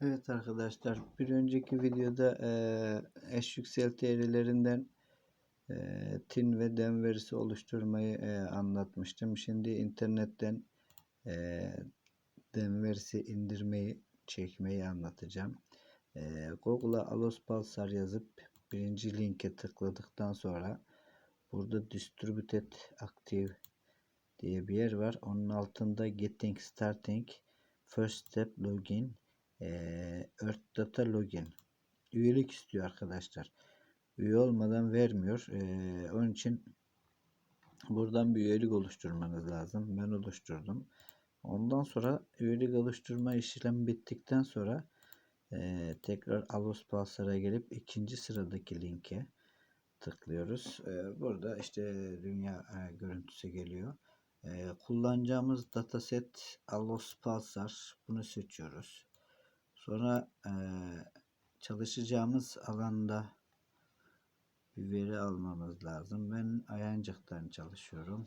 Evet arkadaşlar bir önceki videoda eee eş yükselti eee, tin ve dem verisi oluşturmayı eee, anlatmıştım. Şimdi internetten eee dem verisi indirmeyi çekmeyi anlatacağım. Eee, Google'a Alos Pulsar yazıp birinci linke tıkladıktan sonra burada Distributed Active diye bir yer var. Onun altında Getting Starting First Step Login eee Earth Login üyelik istiyor arkadaşlar. Üye olmadan vermiyor. Eee, onun için buradan bir üyelik oluşturmanız lazım. Ben oluşturdum. Ondan sonra üyelik oluşturma işlemi bittikten sonra eee, tekrar Alos Pulsar'a gelip ikinci sıradaki linke tıklıyoruz. Eee, burada işte dünya e, görüntüsü geliyor. Eee, kullanacağımız dataset Alos Pulsar. Bunu seçiyoruz. Sonra eee, çalışacağımız alanda bir veri almamız lazım. Ben Ayancık'tan çalışıyorum.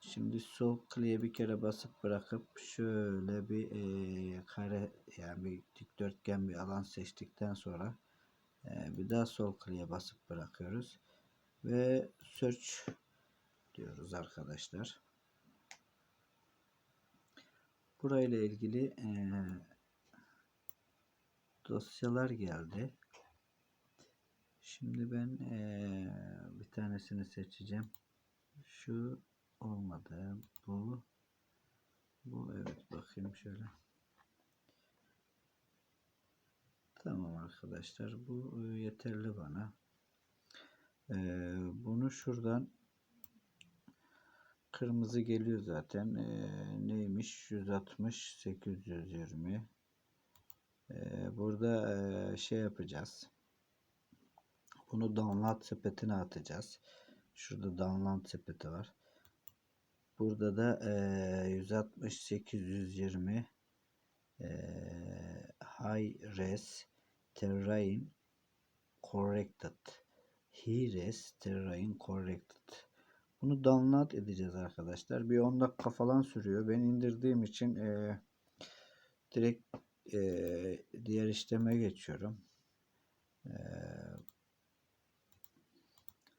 Şimdi sol kliğe bir kere basıp bırakıp şöyle bir eee, kare yani bir dikdörtgen bir alan seçtikten sonra eee, bir daha sol kliğe basıp bırakıyoruz ve search diyoruz arkadaşlar. Burayla ilgili eee, dosyalar geldi. Şimdi ben eee, bir tanesini seçeceğim. Şu olmadı. Bu bu evet bakayım şöyle. Tamam arkadaşlar bu e, yeterli bana. Eee, bunu şuradan kırmızı geliyor zaten. Eee, neymiş? 160 820. Burada şey yapacağız. Bunu download sepetine atacağız. Şurada download sepeti var. Burada da eee 160 820 eee, high res terrain corrected. High res terrain corrected. Bunu download edeceğiz arkadaşlar. Bir 10 dakika falan sürüyor. Ben indirdiğim için eee, direkt eee, diğer işleme geçiyorum. Eee,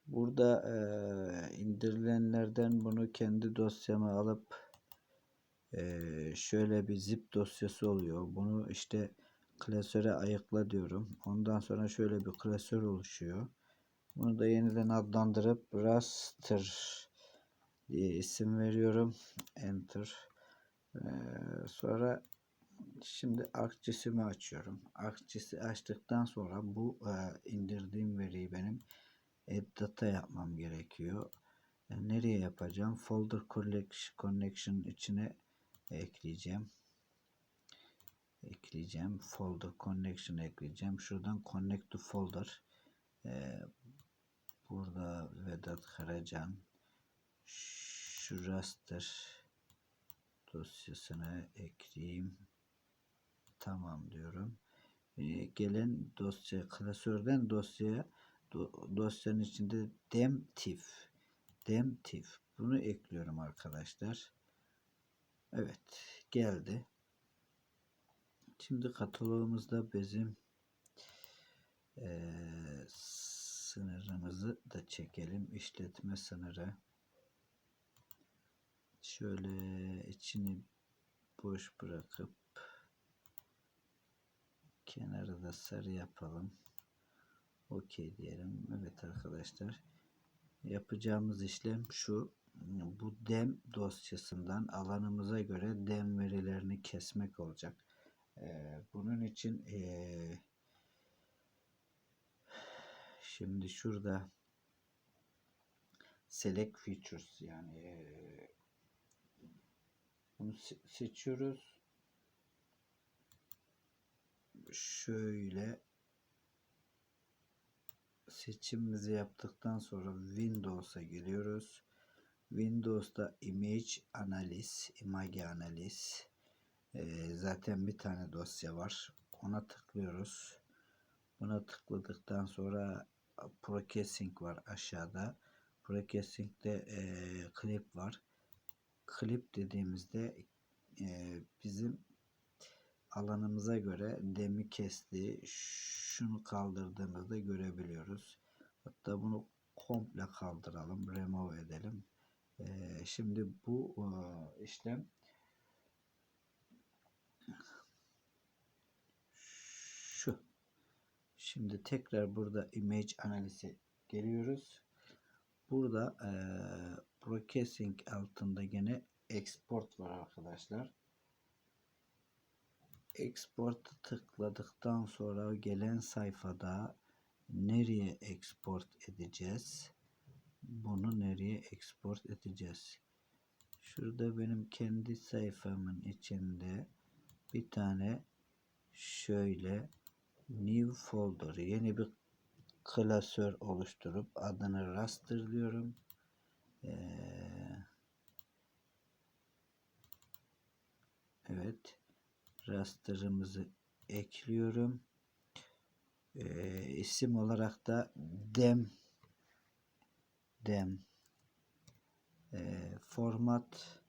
Burada eee, indirilenlerden bunu kendi dosyama alıp eee, şöyle bir zip dosyası oluyor. Bunu işte klasöre ayıkla diyorum. Ondan sonra şöyle bir klasör oluşuyor. Bunu da yeniden adlandırıp raster diye isim veriyorum. Enter. Eee, sonra şimdi ArcGIS'imi açıyorum. ArcGIS'i açtıktan sonra bu eee, indirdiğim veriyi benim add data yapmam gerekiyor. E, nereye yapacağım? Folder connection içine ekleyeceğim. Ekleyeceğim. Folder connection ekleyeceğim. Şuradan connect to folder. E, burada Vedat Karacan şu raster dosyasına ekleyeyim. Tamam diyorum. E, gelen dosya klasörden dosyaya do- dosyanın içinde demtif demtif bunu ekliyorum arkadaşlar. Evet geldi. Şimdi kataloğumuzda bizim eee, sınırımızı da çekelim. İşletme sınırı. Şöyle içini boş bırakıp kenarı da sarı yapalım. Okey diyelim. Evet arkadaşlar. Yapacağımız işlem şu. Bu dem dosyasından alanımıza göre dem verilerini kesmek olacak. Ee, bunun için ee, şimdi şurada select features yani ee, bunu se- seçiyoruz. Şöyle seçimimizi yaptıktan sonra Windows'a geliyoruz. Windows'ta Image Analysis, Image Analysis Ee, zaten bir tane dosya var. Ona tıklıyoruz. Buna tıkladıktan sonra Processing var aşağıda. Processing'de e, clip var. Clip dediğimizde e, bizim alanımıza göre demi kesti. Şunu kaldırdığımızda görebiliyoruz. Hatta bunu komple kaldıralım. Remove edelim. Ee, şimdi bu e, işlem şu. Şimdi tekrar burada image analizi geliyoruz. Burada e, processing altında gene export var arkadaşlar. Export tıkladıktan sonra gelen sayfada nereye export edeceğiz? Bunu nereye export edeceğiz? Şurada benim kendi sayfamın içinde bir tane şöyle new folder yeni bir klasör oluşturup adını raster diyorum. Ee, evet raster'ımızı ekliyorum. Ee, isim olarak da dem dem e, format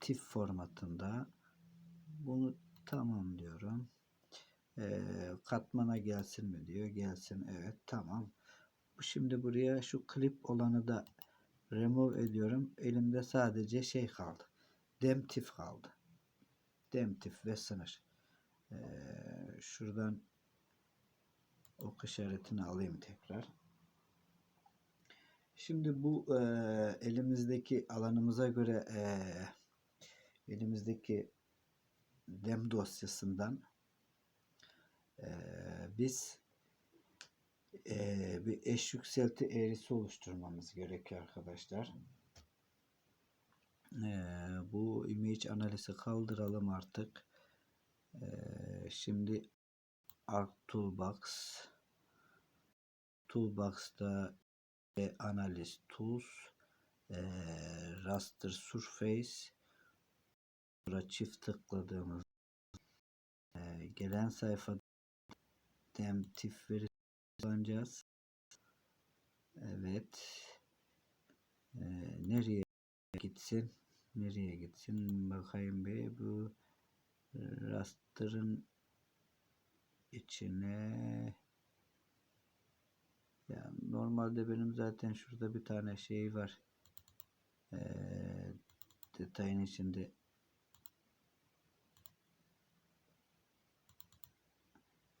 tip formatında bunu tamam diyorum. E, katmana gelsin mi diyor. Gelsin. Evet. Tamam. Şimdi buraya şu klip olanı da remove ediyorum. Elimde sadece şey kaldı. Demtif kaldı. Demtif ve sınır. E, şuradan ok işaretini alayım tekrar. Şimdi bu e, elimizdeki alanımıza göre e, elimizdeki dem dosyasından e, biz e, bir eş yükselti eğrisi oluşturmamız gerekiyor arkadaşlar. E, bu image analizi kaldıralım artık. E, şimdi Arc Toolbox Toolbox'ta e, Analyst Tools e, Raster Surface Burada çift tıkladığımız e, gelen sayfada demtif veri kullanacağız. Evet. E, nereye gitsin? Nereye gitsin? Bakayım bir bu raster'ın içine ya normalde benim zaten şurada bir tane şey var. E, detayın içinde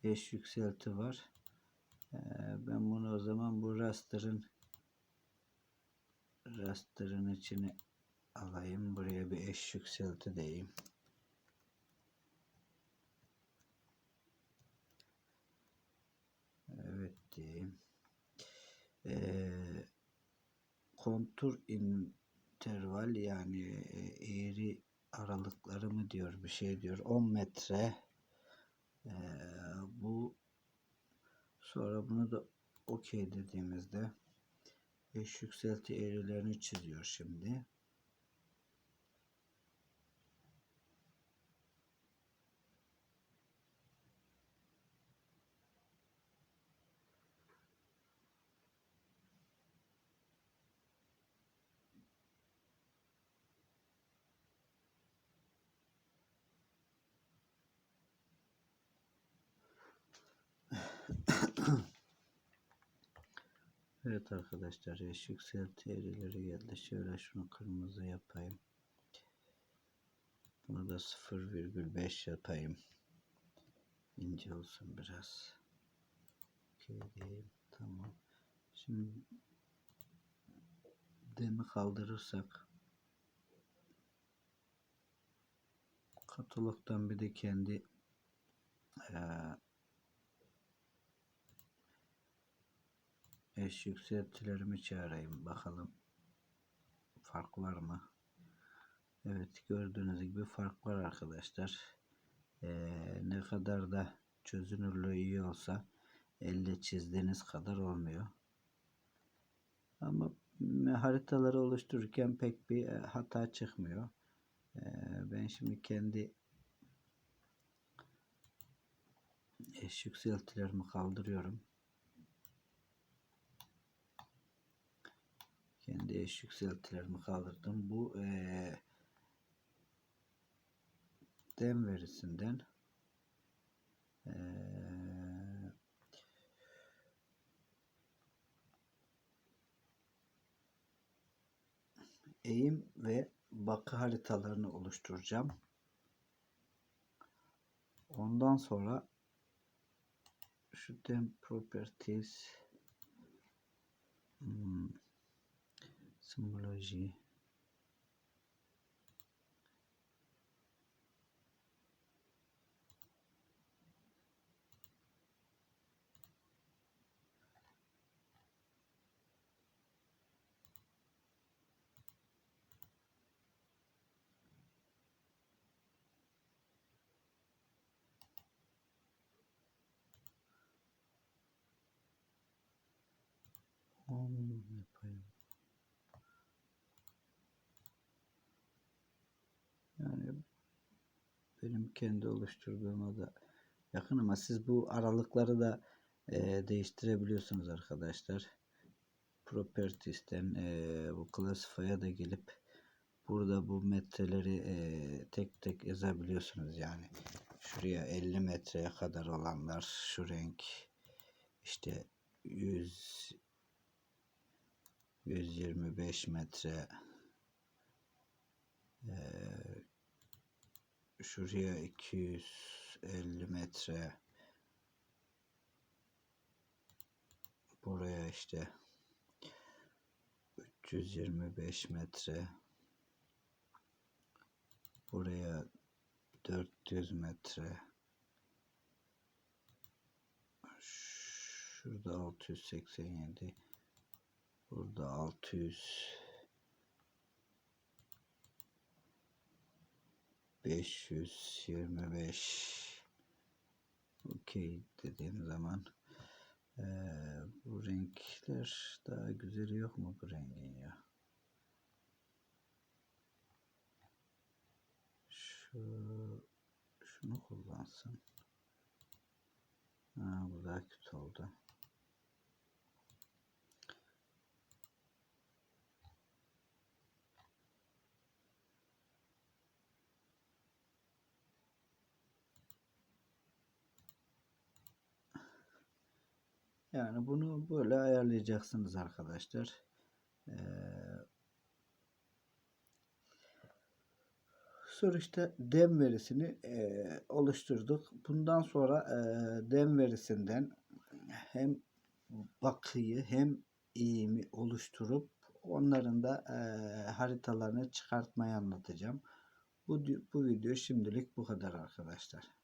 eş yükselti var. Ee, ben bunu o zaman bu raster'ın raster'ın içine alayım. Buraya bir eş yükselti diyeyim. Evet diyeyim. Ee, kontur interval yani eğri aralıkları mı diyor bir şey diyor 10 metre ee, bu sonra bunu da okey dediğimizde eş yükselti eğrilerini çiziyor şimdi. Evet arkadaşlar yaş yükselti eğrileri geldi. Şöyle şunu kırmızı yapayım. Bunu da 0,5 yapayım. İnce olsun biraz. Diyeyim. Tamam. Şimdi demi kaldırırsak katalogdan bir de kendi e, eş yükseltilerimi çağırayım bakalım. Fark var mı? Evet gördüğünüz gibi fark var arkadaşlar. Ee, ne kadar da çözünürlüğü iyi olsa elle çizdiğiniz kadar olmuyor. Ama haritaları oluştururken pek bir e, hata çıkmıyor. Ee, ben şimdi kendi eş yükseltilerimi kaldırıyorum kendi eş yükseltilerimi kaldırdım. Bu e, dem verisinden e, eğim ve bakı haritalarını oluşturacağım. Ondan sonra şu dem properties hmm, Symbologie. Om benim kendi oluşturduğuma da yakın ama siz bu aralıkları da e, değiştirebiliyorsunuz arkadaşlar. Properties'ten e, bu Classify'a da gelip burada bu metreleri e, tek tek yazabiliyorsunuz yani. Şuraya 50 metreye kadar olanlar şu renk işte 100 125 metre ee, şuraya 250 metre. Buraya işte 325 metre. Buraya 400 metre. Şurada 687 burada 600 525 okey dediğim zaman ee, bu renkler daha güzeli yok mu bu rengin ya? Şu şunu kullansın. Ha, bu daha kötü oldu Yani bunu böyle ayarlayacaksınız arkadaşlar. Ee, sonuçta dem verisini e, oluşturduk. Bundan sonra e, dem verisinden hem bakıyı hem eğimi oluşturup onların da e, haritalarını çıkartmayı anlatacağım. Bu, bu video şimdilik bu kadar arkadaşlar.